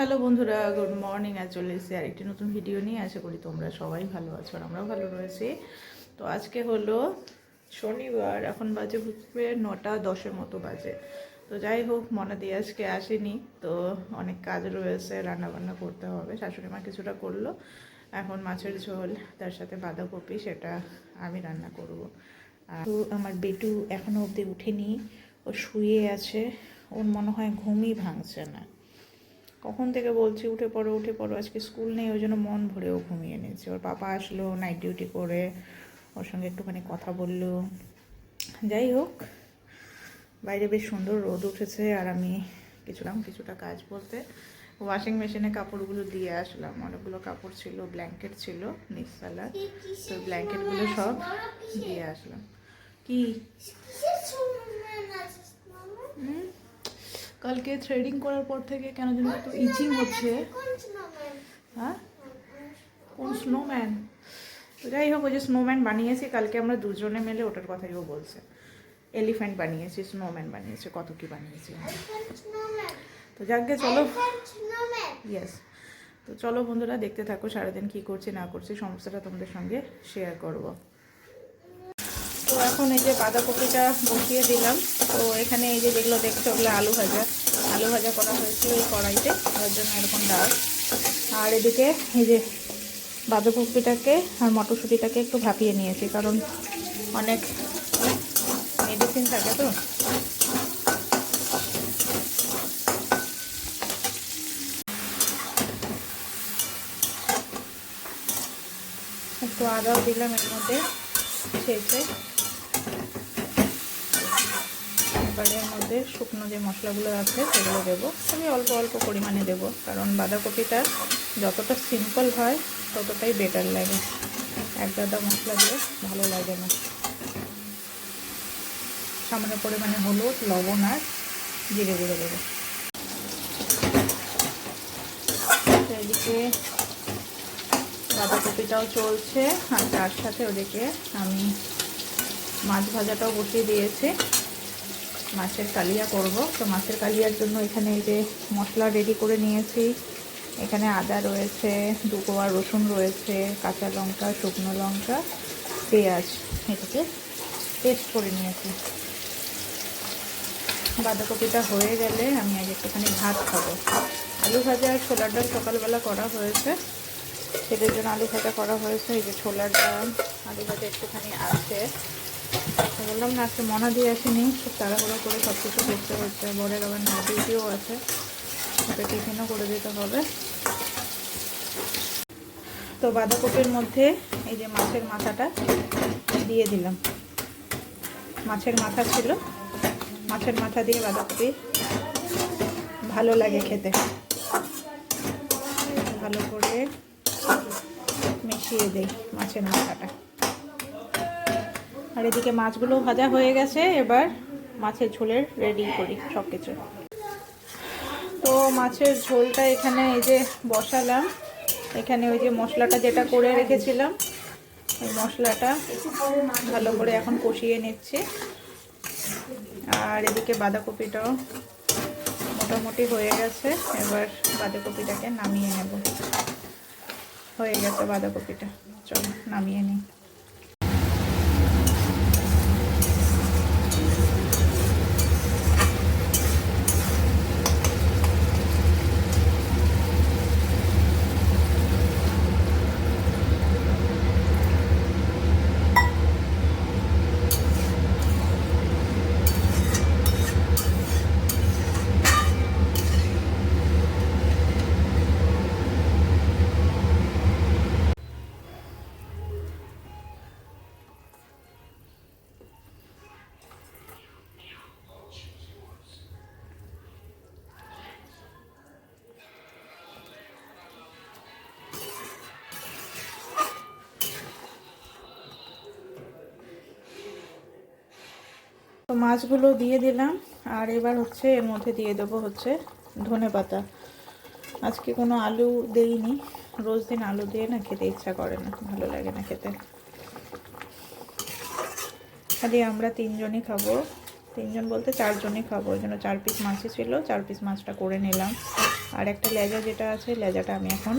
Hello বন্ধুরা, good morning. আজ চলে এসেছি আরেকটি নতুন ভিডিও নিয়ে। আশা করি তোমরা সবাই ভালো আছো আর আমরাও ভালো রয়েছি। তো আজকে হলো শনিবার, এখন বাজে বুঝবে নটা দশের মতো বাজে। তো যাই হোক, মনে দিয়ে আজকে আসেনি। তো অনেক কাজ রয়েছে রান্না বান্না করতে হবে। শাশুড়ি মা কিছুটা করল। এখন মাছের ঝোল, তার সাথে বাঁধাকপি, সেটা আমি রান্না করব। আর তো আমার বেটু এখনও অবধি উঠেনি। ও শুয়ে আছে। ওর মনে হয় ঘুমই ভাঙছে না। কখন থেকে বলছি, উঠে পড়ো উঠে পড়ো, আজকে স্কুল নেই। ওই জন্য মন ভরেও ঘুমিয়ে নিয়েছে। ওর পাপা আসলো নাইট ডিউটি করে, ওর সঙ্গে একটুখানি কথা বলল। যাই হোক, বাইরে বেশ সুন্দর রোদ উঠেছে আর আমি কিছুলাম কিছুটা কাজ বলতে। ওয়াশিং মেশিনে কাপড়গুলো দিয়ে আসলাম। অনেকগুলো কাপড় ছিল ব্ল্যাঙ্কেট ছিল নিচতলার তো ব্ল্যাঙ্কেটগুলো সব দিয়ে আসলাম। কি? কালকে থ্রেডিং করার পর থেকে কেন যেন একটু ইচিং হচ্ছে। হ্যাঁ? কোন স্নোম্যান তো যাই হোক, ওই যে স্নোম্যান বানিয়েছি, কালকে আমরা দুজনে মিলে ওটার কথাই ও বলছে। এলিফ্যান্ট বানিয়েছি স্নোম্যান বানিয়েছে, কত কি বানিয়েছি। তো যাকে চলো। ইয়েস তো চলো বন্ধুরা, দেখতে থাকো সারাদিন কী করছি, না করছি সমস্যাটা তোমাদের সঙ্গে শেয়ার করব। তো এখন এই যে বাঁধাকপিটা বসিয়ে দিলাম। তো এখানে এই যে যেগুলো দেখছ, ওগুলো আলু ভাজা। ভাজা করা হয়েছিল এই কড়াইতে, তার জন্য এরকম ডাল। আর এদিকে এই যে বাঁধাকপিটাকে আর মটরশুঁটিটাকে একটু ভাপিয়ে নিয়েছি, কারণ অনেক মেডিসিন থাকে তো। একটু আদাও দিলাম এর মধ্যে ছেঁচে এবারে মধ্যে শুকনো যে মশলাগুলো আছে সেগুলো দেবো। আমি অল্প অল্প পরিমাণে দেবো, কারণ বাঁধাকপিটা যতটা সিম্পল হয় ততটাই বেটার লাগে। এক গাদা মশলা দিয়ে ভালো লাগে না। সামান্য পরিমাণে হলুদ, লবণ আর জিরে গুঁড়ো দেবো। এদিকে বাঁধাকপিটাও চলছে, আর তার সাথে ওদিকে আমি মাছ ভাজাটাও বসিয়ে দিয়েছি। মাছের কালিয়া করব। তো মাছের কালিয়ার জন্য এখানে এই যে মশলা রেডি করে নিয়েছি। এখানে আদা রয়েছে দু কোয়া রসুন রয়েছে, কাঁচা লঙ্কা, শুকনো লঙ্কা, পেঁয়াজ এটাকে পেস্ট করে নিয়েছি। বাঁধাকপিটা হয়ে গেলে আমি আগে একটুখানি ভাত খাব। আলু ভাজা আর ছোলার ডাল সকালবেলা করা হয়েছে। সেটার জন্য আলু ভাজা করা হয়েছে। এই যে ছোলার ডাল, আলু ভাজা একটুখানি আছে। তো বললাম না, আজকে মনা দিয়ে আসেনি, খুব তাড়াহুড়ো করে সব কিছু করতে হচ্ছে। বরের আবার না আছে। ওকে টিফিনও করে দিতে হবে। তো বাঁধাকপির মধ্যে এই যে মাছের মাথাটা দিয়ে দিলাম। মাছের মাথা ছিল। মাছের মাথা দিয়ে বাঁধাকপি ভালো লাগে খেতে। ভালো করে মিশিয়ে দেই মাছের মাথাটা। আর এদিকে মাছগুলো ভাজা হয়ে গেছে, এবার মাছের ঝোলের রেডি করি সব কিছু তো মাছের ঝোলটা এখানে এই যে বসালাম। এখানে ওই যে মশলাটা যেটা করে রেখেছিলাম, ওই মশলাটা ভালো করে এখন কষিয়ে নিচ্ছি। আর এদিকে বাঁধাকপিটাও মোটামুটি হয়ে গেছে, এবার বাঁধাকপিটাকে নামিয়ে নেব। হয়ে গেছে বাঁধাকপিটা, চলো নামিয়ে নিই। মাছগুলো দিয়ে দিলাম, আর এবার হচ্ছে এর মধ্যে দিয়ে দেবো হচ্ছে ধনে পাতা। আজকে কোনো আলু দেইনি, রোজ দিন আলু দিয়ে না খেতে ইচ্ছা করে না, ভালো লাগে না খেতে। খালি আমরা তিনজনই খাব, তিনজন বলতে চারজনই খাব, ওই জন্য চার পিস মাছই ছিল, চার পিস মাছটা করে নিলাম। আর একটা লেজা যেটা আছে, লেজাটা আমি এখন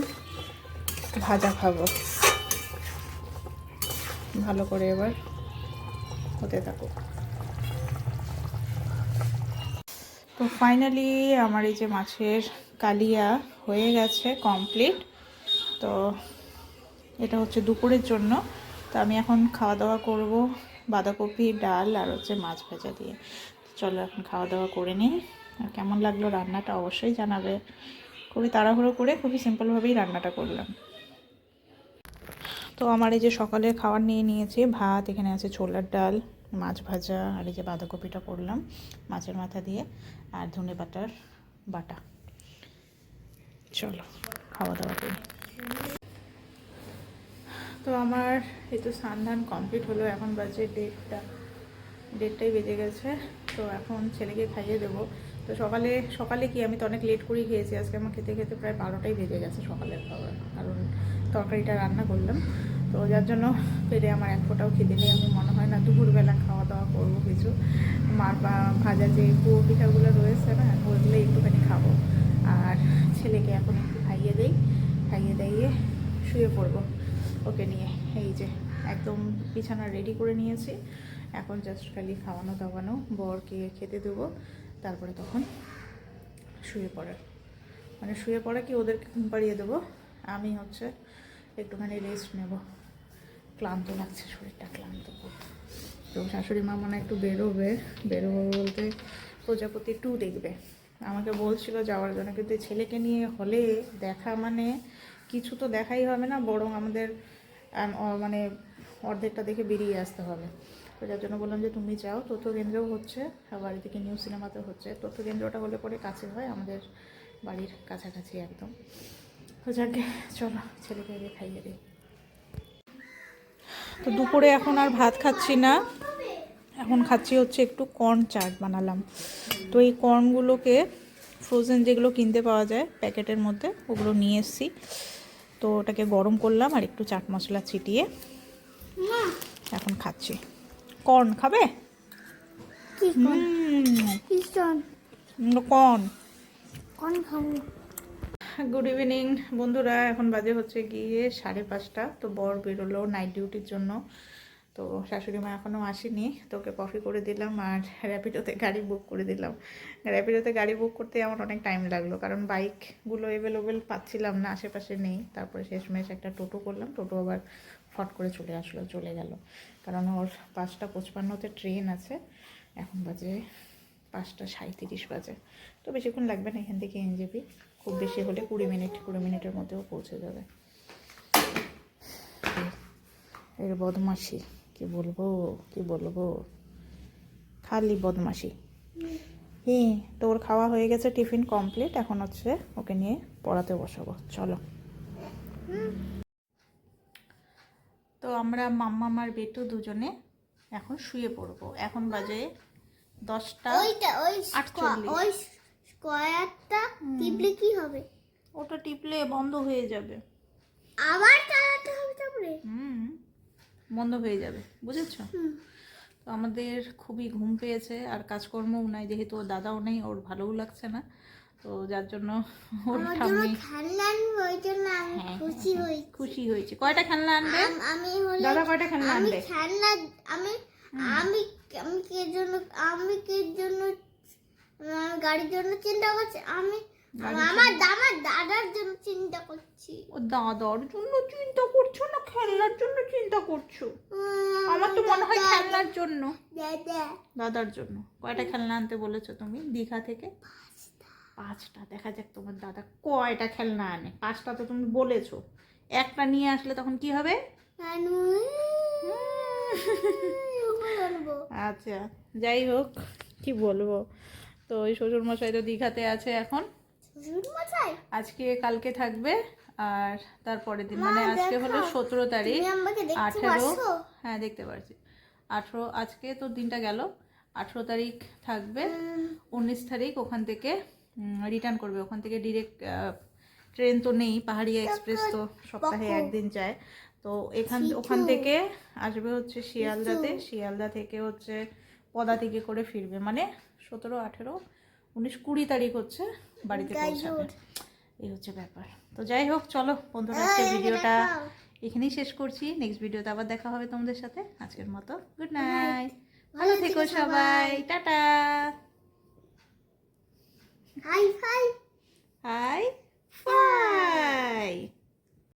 ভাজা খাব। ভালো করে এবার হতে থাকুক। তো ফাইনালি আমার এই যে মাছের কালিয়া হয়ে গেছে কমপ্লিট তো এটা হচ্ছে দুপুরের জন্য। তো আমি এখন খাওয়া দাওয়া করব বাঁধাকপি, ডাল আর হচ্ছে মাছ ভাজা দিয়ে। চলো এখন খাওয়া দাওয়া করে নিই। আর কেমন লাগল রান্নাটা অবশ্যই জানাবে। খুবই তাড়াহুড়ো করে খুবই সিম্পলভাবেই রান্নাটা করলাম। তো আমার এই যে সকালে খাবার নিয়ে নিয়েছি। ভাত, এখানে আছে ছোলার ডাল। মাছ ভাজা আর এই যে বাঁধাকপিটা করলাম মাছের মাথা দিয়ে আর ধনে বাটার বাটা। চলো, খাওয়া দাওয়া করি। তো আমার এই তো স্নান কমপ্লিট হলো, এখন বাজে ডেটটা ডেটটাই বেজে গেছে, তো এখন ছেলেকে খাইয়ে দেবো। তো সকালে সকালে কি আমি তো অনেক লেট করেই খেয়েছি, আজকে আমার খেতে খেতে প্রায় বারোটাই বেজে গেছে সকালের খাবার, কারণ তরকারিটা রান্না করলাম। তো যার জন্য ফেরে আমার এক ফোটাও খেতে নেই, আমি মনে দুপুরবেলা খাওয়া দাওয়া করব কিছু। মার ভাজা যে পুরো পিঠাগুলো রয়েছে না ওইগুলো একটুখানি খাব। আর ছেলেকে এখন একটু খাইয়ে দেই, খাইয়ে দিয়ে শুয়ে পড়ব ওকে নিয়ে। এই যে একদম বিছানা রেডি করে নিয়েছি। এখন জাস্ট খালি খাওয়ানো দাওয়ানো, বরকে খেতে দেবো, তারপরে তখন শুয়ে পড়ে মানে শুয়ে পড়া কি ওদেরকে ঘুম পাড়িয়ে দেবো? আমি হচ্ছে একটুখানি রেস্ট নেব। ক্লান্ত লাগছে, শরীরটা ক্লান্ত খুব তো শাশুড়ি মা মনে একটু বেরোবে। বেরোবে বলতে প্রজাপতি টু দেখবে। আমাকে বলছিল যাওয়ার জন্য, কিন্তু ছেলেকে নিয়ে হলে দেখা মানে কিছু তো দেখাই হবে না, বরং আমাদের মানে অর্ধেকটা দেখে বেরিয়ে আসতে হবে। তো যার জন্য বললাম যে, তুমি যাও তথ্য কেন্দ্রও হচ্ছে আবার এদিকে নিউ সিনেমাতেও হচ্ছে। তথ্য কেন্দ্রটা হলে পরে কাছে হয়, আমাদের বাড়ির কাছাকাছি একদম। তো যাকে, চলো, ছেলেকে খাইয়ে দিই। তো দুপুরে এখন আর ভাত খাচ্ছি না। এখন খাচ্ছি হচ্ছে একটু কর্ন চাট বানালাম। তো এই কর্নগুলোকে ফ্রোজেন যেগুলো কিনতে পাওয়া যায় প্যাকেটের মধ্যে ওগুলো নিয়ে এসেছি। তো ওটাকে গরম করলাম আর একটু চাট মশলা ছিটিয়ে এখন খাচ্ছি। কর্ন খাবে? কর্ন খাব। গুড ইভিনিং বন্ধুরা এখন বাজে হচ্ছে গিয়ে সাড়ে পাঁচটা। তো বর বেরোলো নাইট ডিউটির জন্য। তো শাশুড়ি মা এখনও আসেনি তোকে কফি করে দিলাম আর র্যাপিডোতে গাড়ি বুক করে দিলাম। র্যাপিডোতে গাড়ি বুক করতে আমার অনেক টাইম লাগল, কারণ বাইকগুলো অ্যাভেলেবেল পাচ্ছিলাম না, আশেপাশে নেই। তারপরে শেষমেশ একটা টোটো করলাম, টোটো আবার ফট করে চলে আসলো, চলে গেল। কারণ ওর পাঁচটা পঁচপান্নতে ট্রেন আছে, এখন বাজে পাঁচটা সাঁত্রিশ বাজে। তো বেশিক্ষণ লাগবে না এখান থেকে এনজেপি খুব বেশি হলে কুড়ি মিনিট, কুড়ি মিনিটের মধ্যেও পৌঁছে যাবে। এর বদমাসি কি বলব কি বলব? খালি বদমাসি হ্যাঁ তোর খাওয়া হয়ে গেছে টিফিন কমপ্লিট এখন হচ্ছে ওকে নিয়ে পড়াতে বসাবো। চলো। তো আমরা মাম্মা আর বেটু দুজনে এখন শুয়ে পড়ব। এখন বাজে দশটা স্কোয়ারটা টিপলে কি হবে? ওটা টিপলে বন্ধ হয়ে যাবে। আবার চালাতে হবে তারপরে হুম। বন্ধ হয়ে যাবে বুঝেছ? তো আমাদের খুবই ঘুম পেয়েছে আর কাজকর্মও নাই যেহেতু ওর দাদাও নেই ওর ভালোও লাগছে না তো যার জন্য ওর আমি হ্যাঁ, খুশি হই খুশি হয়েছে। কয়টা খেলনা আনবে? আম- দাদা কয়টা খেলনা আমি আনবে? খেলনা আমি আমি আমি কে জন্য আমি কে জন্য গাড়ির জন্য চিন্তা করছি আমি আমার আমার দাদার চিন্তা করছি। ও দাদার জন্য চিন্তা করছ না? খেলনার জন্য চিন্তা করছ? আমার তো মনে হয় খেলনার জন্য। দাদার জন্য। কয়টা খেলনা আনতে বলেছ তুমি দীঘা থেকে? পাঁচটা। দেখা যাক তোমার দাদা কয়টা খেলনা আনে। পাঁচটা তো তুমি বলেছ। একটা নিয়ে আসলে তখন কি হবে? আচ্ছা যাই হোক কি বলব? তো ওই শ্বশুর মশাই তো দীঘাতে আছে এখন। আজকে কালকে থাকবে আর তারপরের দিন মানে আজকে হলো সতেরো তারিখ আঠেরো। হ্যাঁ দেখতে পারছি। আঠেরো আজকে তো দিনটা গেল। আঠেরো তারিখ থাকবে। উনিশ তারিখ ওখান থেকে রিটার্ন করবে। ওখান থেকে ডিরেক্ট ট্রেন তো নেই পাহাড়িয়া এক্সপ্রেস তো সপ্তাহে একদিন যায়। তো এখান ওখান থেকে আসবে হচ্ছে শিয়ালদাতে। শিয়ালদা থেকে হচ্ছে পদা থেকে করে ফিরবে। মানে সতেরো আঠেরো উনিশ কুড়ি তারিখ হচ্ছে বাড়িতে পৌঁছাবে। এই হচ্ছে ব্যাপার। তো যাই হোক চলো বন্ধুরা আজকে ভিডিওটা এখানেই শেষ করছি। নেক্সট ভিডিওতে আবার দেখা হবে তোমাদের সাথে। আজকের মতো গুড নাইট ভালো থেকো সবাই। Tata. High five high five